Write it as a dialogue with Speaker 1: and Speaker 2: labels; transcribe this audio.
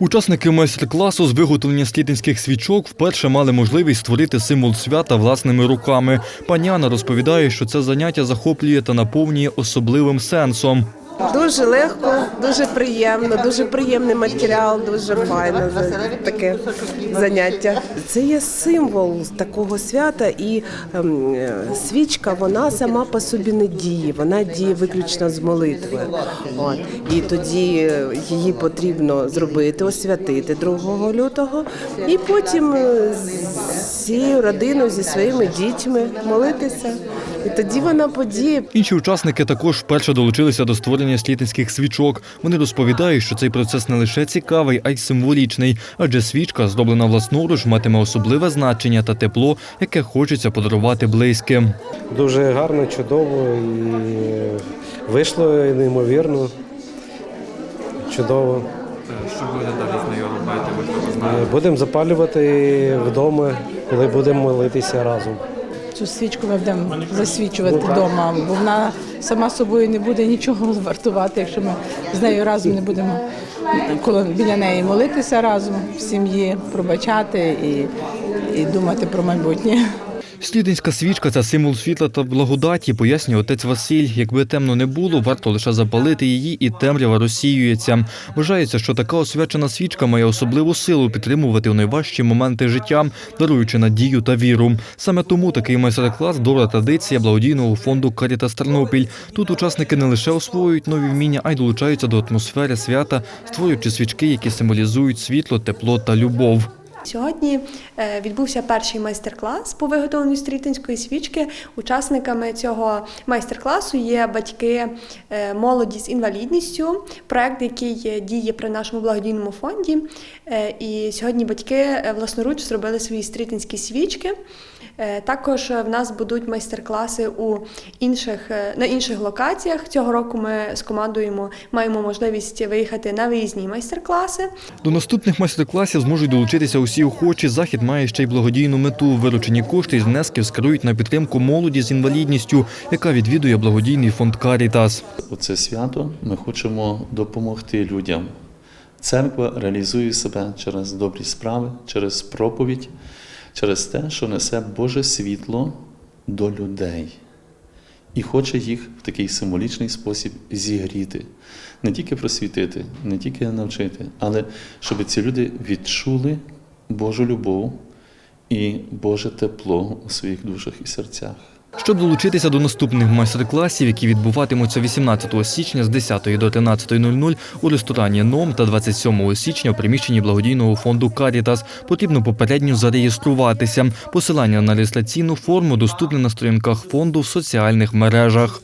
Speaker 1: Учасники майстер-класу з виготовлення слітинських свічок вперше мали можливість створити символ свята власними руками. Пані Анна розповідає, що це заняття захоплює та наповнює особливим сенсом.
Speaker 2: Дуже легко, дуже приємно, дуже приємний матеріал, дуже файно таке заняття. Це є символ такого свята, і ем, свічка вона сама по собі не діє, вона діє виключно з молитви. От. І тоді е, її потрібно зробити, освятити 2 лютого, і потім всією родиною, зі своїми дітьми молитися. І тоді вона подіє.
Speaker 1: Інші учасники також вперше долучилися до створення слітинських свічок. Вони розповідають, що цей процес не лише цікавий, а й символічний, адже свічка, зроблена власноруч, матиме особливе значення та тепло, яке хочеться подарувати близьким.
Speaker 3: Дуже гарно, чудово і вийшло неймовірно. Чудово.
Speaker 4: Що буде далі з нею робити?
Speaker 3: Е, Будемо запалювати вдома, коли будемо молитися разом.
Speaker 5: Цю свічку ми будемо засвічувати вдома, бо вона сама собою не буде нічого вартувати, якщо ми з нею разом не будемо коло біля неї молитися разом в сім'ї, пробачати і, і думати про майбутнє.
Speaker 1: Слідинська свічка це символ світла та благодаті, пояснює отець Василь. Якби темно не було, варто лише запалити її, і темрява розсіюється. Вважається, що така освячена свічка має особливу силу підтримувати у найважчі моменти життя, даруючи надію та віру. Саме тому такий майстер-клас добра традиція благодійного фонду Карітас Тернопіль. Тут учасники не лише освоюють нові вміння, а й долучаються до атмосфери свята, створюючи свічки, які символізують світло, тепло та любов.
Speaker 6: Сьогодні е, відбувся перший майстер-клас по виготовленню стрітинської свічки. Учасниками цього майстер-класу є батьки е, молоді з інвалідністю, проект, який е, діє при нашому благодійному фонді. І сьогодні батьки власноруч зробили свої стрітинські свічки. Також в нас будуть майстер-класи у інших на інших локаціях. Цього року ми з командою маємо можливість виїхати на виїзні майстер-класи.
Speaker 1: До наступних майстер-класів зможуть долучитися усі охочі. Захід має ще й благодійну мету. Виручені кошти із внесків скерують на підтримку молоді з інвалідністю, яка відвідує благодійний фонд Карітас.
Speaker 7: У це свято ми хочемо допомогти людям. Церква реалізує себе через добрі справи, через проповідь, через те, що несе Боже світло до людей і хоче їх в такий символічний спосіб зігріти, не тільки просвітити, не тільки навчити, але щоб ці люди відчули Божу любов і Боже тепло у своїх душах і серцях.
Speaker 1: Щоб долучитися до наступних майстер-класів, які відбуватимуться 18 січня з 10 до 13.00 у ресторані НОМ та 27 січня у приміщенні благодійного фонду Карітас, потрібно попередньо зареєструватися. Посилання на реєстраційну форму доступне на сторінках фонду в соціальних мережах.